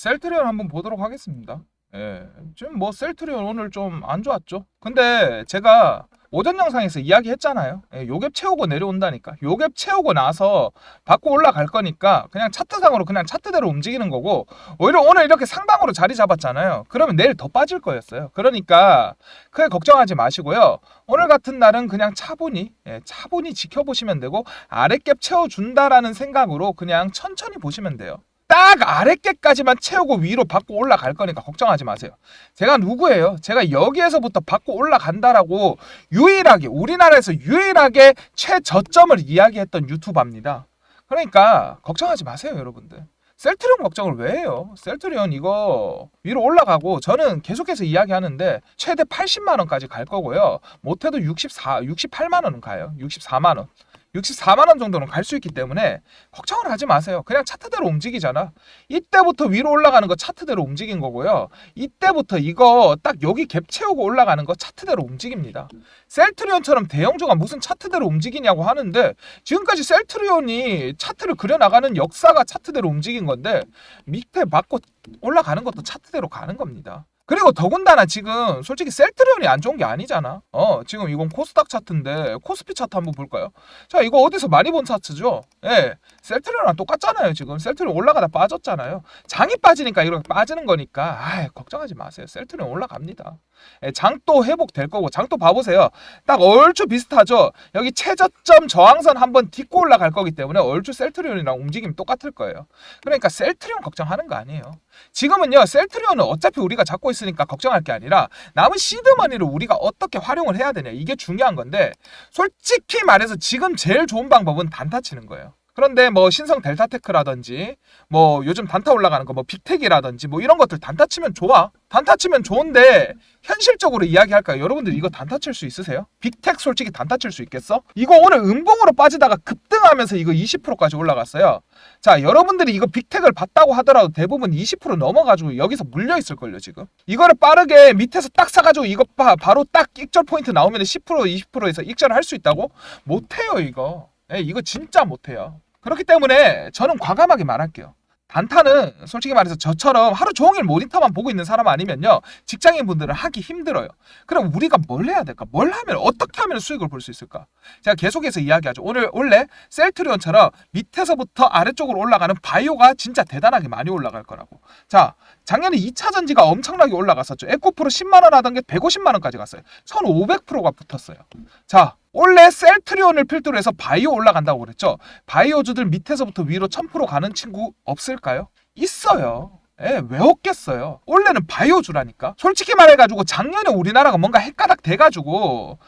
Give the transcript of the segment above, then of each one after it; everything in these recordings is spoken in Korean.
셀트리온 한번 보도록 하겠습니다. 예. 지금 뭐 셀트리온 오늘 좀 안 좋았죠. 근데 제가 오전 영상에서 이야기했잖아요. 예, 요갭 채우고 내려온다니까. 요갭 채우고 나서 받고 올라갈 거니까 그냥 차트상으로 그냥 차트대로 움직이는 거고 오히려 오늘 이렇게 상방으로 자리 잡았잖아요. 그러면 내일 더 빠질 거였어요. 그러니까 크게 걱정하지 마시고요. 오늘 같은 날은 그냥 차분히 예, 차분히 지켜보시면 되고 아랫갭 채워준다라는 생각으로 그냥 천천히 보시면 돼요. 딱 아랫개까지만 채우고 위로 받고 올라갈 거니까 걱정하지 마세요. 제가 누구예요? 제가 여기에서부터 받고 올라간다라고 유일하게 우리나라에서 유일하게 최저점을 이야기했던 유튜버입니다. 그러니까 걱정하지 마세요, 여러분들. 셀트리온 걱정을 왜 해요? 셀트리온 이거 위로 올라가고 저는 계속해서 이야기하는데 최대 80만 원까지 갈 거고요. 못해도 64, 68만 원은 가요. 64만 원. 64만 원 정도는 갈 수 있기 때문에 걱정을 하지 마세요. 그냥 차트대로 움직이잖아. 이때부터 위로 올라가는 거 차트대로 움직인 거고요. 이때부터 이거 딱 여기 갭 채우고 올라가는 거 차트대로 움직입니다. 셀트리온처럼 대형주가 무슨 차트대로 움직이냐고 하는데 지금까지 셀트리온이 차트를 그려나가는 역사가 차트대로 움직인 건데 밑에 맞고 올라가는 것도 차트대로 가는 겁니다. 그리고 더군다나 지금 솔직히 셀트리온이 안 좋은 게 아니잖아. 어, 지금 이건 코스닥 차트인데 코스피 차트 한번 볼까요? 자, 이거 어디서 많이 본 차트죠? 예. 셀트리온랑 똑같잖아요, 지금. 셀트리온 올라가다 빠졌잖아요. 장이 빠지니까 이렇게 빠지는 거니까 아, 걱정하지 마세요. 셀트리온 올라갑니다. 예, 장도 회복될 거고 장도 봐보세요. 딱 얼추 비슷하죠. 여기 최저점 저항선 한번 딛고 올라갈 거기 때문에 얼추 셀트리온이랑 움직임 똑같을 거예요. 그러니까 셀트리온 걱정하는 거 아니에요. 지금은요 셀트리온은 어차피 우리가 잡고 있으니까 걱정할 게 아니라 남은 시드머니를 우리가 어떻게 활용을 해야 되냐 이게 중요한 건데 솔직히 말해서 지금 제일 좋은 방법은 단타 치는 거예요. 그런데 뭐 신성 델타테크라든지 뭐 요즘 단타 올라가는 거 뭐 빅텍이라든지 뭐 이런 것들 단타 치면 좋아. 단타 치면 좋은데 현실적으로 이야기할까요? 여러분들 이거 단타 칠 수 있으세요? 빅텍 솔직히 단타 칠 수 있겠어? 이거 오늘 음봉으로 빠지다가 급등하면서 이거 20%까지 올라갔어요. 자, 여러분들이 이거 빅텍을 봤다고 하더라도 대부분 20% 넘어가지고 여기서 물려 있을걸요, 지금. 이거를 빠르게 밑에서 딱 사가지고 이거 바, 바로 딱 익절 포인트 나오면 10% 20%에서 익절을 할 수 있다고? 못해요, 이거. 예, 이거 진짜 못해요. 그렇기 때문에 저는 과감하게 말할게요. 단타는 솔직히 말해서 저처럼 하루 종일 모니터만 보고 있는 사람 아니면요 직장인 분들은 하기 힘들어요. 그럼 우리가 뭘 해야 될까? 뭘 하면 어떻게 하면 수익을 볼 수 있을까? 제가 계속해서 이야기하죠. 오늘 원래 셀트리온처럼 밑에서부터 아래쪽으로 올라가는 바이오가 진짜 대단하게 많이 올라갈 거라고. 자 작년에 2차 전지가 엄청나게 올라갔었죠. 에코프로 10만 원 하던 게 150만 원까지 갔어요. 1,500%가 붙었어요. 자 원래 셀트리온을 필두로 해서 바이오 올라간다고 그랬죠. 바이오주들 밑에서부터 위로 1000% 가는 친구 없을까요? 있어요. 예, 왜 없겠어요? 원래는 바이오주라니까. 솔직히 말해가지고 작년에 우리나라가 뭔가 헷가닥 돼가지고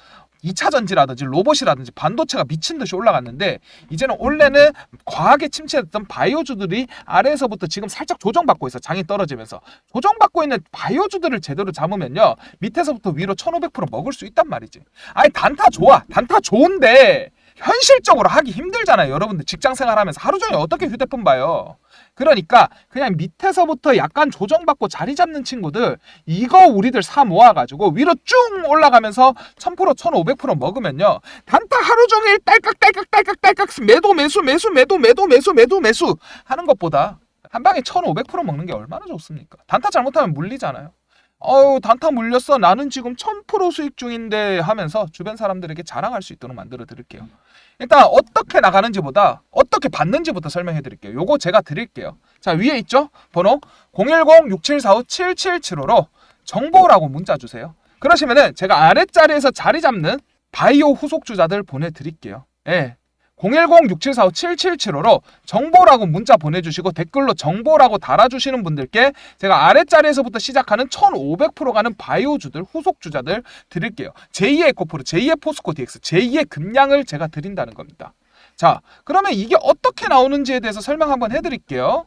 2차 전지라든지 로봇이라든지 반도체가 미친 듯이 올라갔는데 이제는 원래는 과하게 침체했던 바이오주들이 아래에서부터 지금 살짝 조정받고 있어. 장이 떨어지면서. 조정받고 있는 바이오주들을 제대로 잡으면요. 밑에서부터 위로 1500% 먹을 수 있단 말이지. 아니 단타 좋아. 단타 좋은데 현실적으로 하기 힘들잖아요 여러분들. 직장 생활하면서 하루 종일 어떻게 휴대폰 봐요 그러니까 그냥 밑에서부터 약간 조정받고 자리 잡는 친구들 이거 우리들 사 모아가지고 위로 쭉 올라가면서 1000% 1500% 먹으면요. 단타 하루 종일 딸깍 딸깍 딸깍 딸깍 매도 매수 매수 매도 매도 매수 매도 매수 하는 것보다 한 방에 1500% 먹는 게 얼마나 좋습니까? 단타 잘못하면 물리잖아요 어우 단타 물렸어. 나는 지금 1000% 수익 중인데 하면서 주변 사람들에게 자랑할 수 있도록 만들어 드릴게요. 일단 어떻게 나가는지보다 어떻게 받는지부터 설명해 드릴게요. 요거 제가 드릴게요. 자 위에 있죠? 번호 010-6745-7775로 정보라고 문자 주세요. 그러시면은 제가 아랫자리에서 자리 잡는 바이오 후속주자들 보내드릴게요. 예. 010-6745-7775로 정보라고 문자 보내주시고 댓글로 정보라고 달아주시는 분들께 제가 아랫자리에서부터 시작하는 1500% 가는 바이오주들 후속주자들 드릴게요. 제2의 에코프로, 제2의 포스코 DX, 제2의 금량을 제가 드린다는 겁니다. 자, 그러면 이게 어떻게 나오는지에 대해서 설명 한번 해드릴게요.